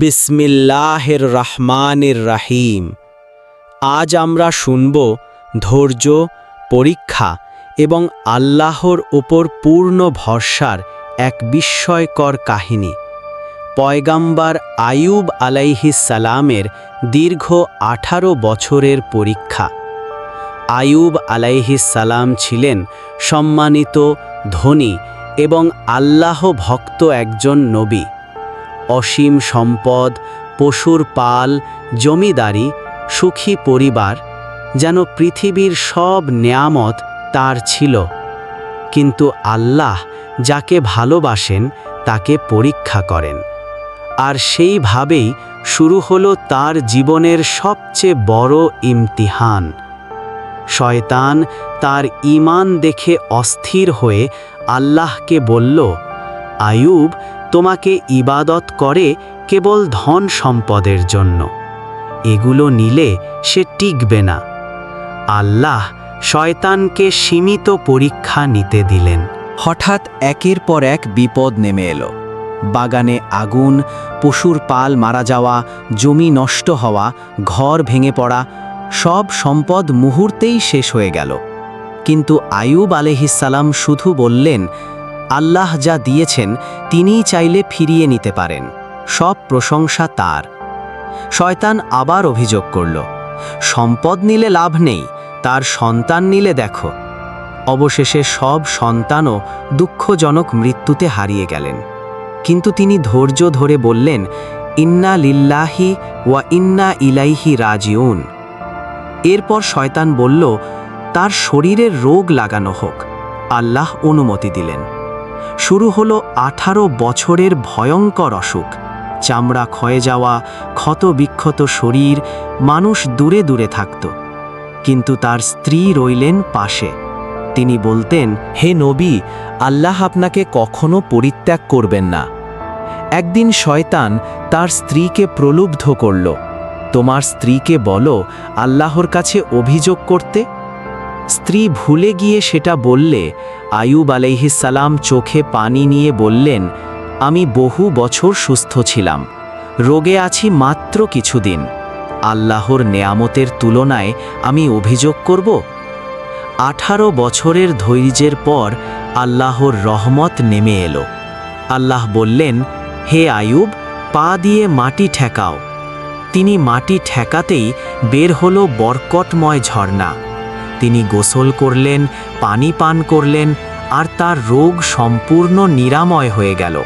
বিসমিল্লাহের রহমানের রাহিম আজ আমরা শুনব ধৈর্য, পরীক্ষা এবং আল্লাহর উপর পূর্ণ ভরসার এক বিস্ময়কর কাহিনী। পয়গাম্বার আয়ুব সালামের দীর্ঘ আঠারো বছরের পরীক্ষা। আয়ুব সালাম ছিলেন সম্মানিত, ধনী এবং আল্লাহ ভক্ত একজন নবী। অসীম সম্পদ, পশুর পাল, জমিদারি, সুখী পরিবার, যেন পৃথিবীর সব নেয়ামত তার ছিল। কিন্তু আল্লাহ যাকে ভালোবাসেন, তাকে পরীক্ষা করেন। আর সেইভাবেই শুরু হলো তার জীবনের সবচেয়ে বড় ইমতিহান। শয়তান তার ঈমান দেখে অস্থির হয়ে আল্লাহকে বলল আয়ুব তোমাকে ইবাদত করে কেবল ধন সম্পদের জন্য। এগুলো নিলে সে টিকবে না। আল্লাহ শয়তানকে সীমিত পরীক্ষা নিতে দিলেন। হঠাৎ একের পর এক বিপদ নেমে এলো। বাগানে আগুন, পশুর পাল মারা যাওয়া, জমি নষ্ট হওয়া, ঘর ভেঙে পড়া, সব সম্পদ মুহূর্তেই শেষ হয়ে গেল। কিন্তু আয়ুব আলহিসাল্লাম শুধু বললেন আল্লাহ যা দিয়েছেন, তিনিই চাইলে ফিরিয়ে নিতে পারেন। সব প্রশংসা তার। শয়তান আবার অভিযোগ করল, সম্পদ নিলে লাভ নেই, তার সন্তান নিলে দেখো। অবশেষে সব সন্তানও দুঃখজনক মৃত্যুতে হারিয়ে গেলেন। কিন্তু তিনি ধৈর্য ধরে বললেন, ইন্না লিল্লাহি ওয়া ইন্না ইলাইহি রাজিউন। এরপর শয়তান বলল, তার শরীরের রোগ লাগানো হোক। আল্লাহ অনুমতি দিলেন। শুরু হলো আঠারো বছরের ভয়ঙ্কর অসুখ। চামড়া ক্ষয়ে যাওয়া, ক্ষত বিক্ষত শরীর, মানুষ দূরে দূরে থাকত। কিন্তু তার স্ত্রী রইলেন পাশে। তিনি বলতেন, হে নবী, আল্লাহ আপনাকে কখনো পরিত্যাগ করবেন না। একদিন শয়তান তার স্ত্রীকে প্রলুব্ধ করল। তোমার স্ত্রীকে বলো, আল্লাহর কাছে অভিযোগ করতে? স্ত্রী ভুলে গিয়ে সেটা বললে, আয়ুব আলাইহিসালাম চোখে পানি নিয়ে বললেন, আমি বহু বছর সুস্থ ছিলাম, রোগে আছি মাত্র কিছুদিন, আল্লাহর নেয়ামতের তুলনায় আমি অভিযোগ করব? আঠারো বছরের ধৈর্যের পর আল্লাহর রহমত নেমে এলো। আল্লাহ বললেন, হে আয়ুব, পা দিয়ে মাটি ঠেকাও। তিনি মাটি ঠেকাতেই বের হলো বরকটময় ঝর্ণা। তিনি গোসল করলেন, পানি পান করলেন আর তার রোগ সম্পূর্ণ নিরাময় হয়ে গেল।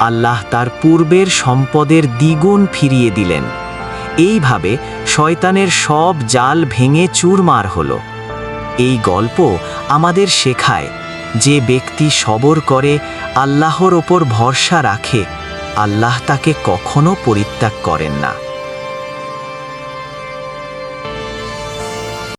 আল্লাহ তার পূর্বের সম্পদের দ্বিগুণ ফিরিয়ে দিলেন। এইভাবে শয়তানের সব জাল ভেঙে চুরমার হল। এই গল্প আমাদের শেখায় যে ব্যক্তি সবর করে, আল্লাহর ওপর ভরসা রাখে, আল্লাহ তাকে কখনো পরিত্যাগ করেন না।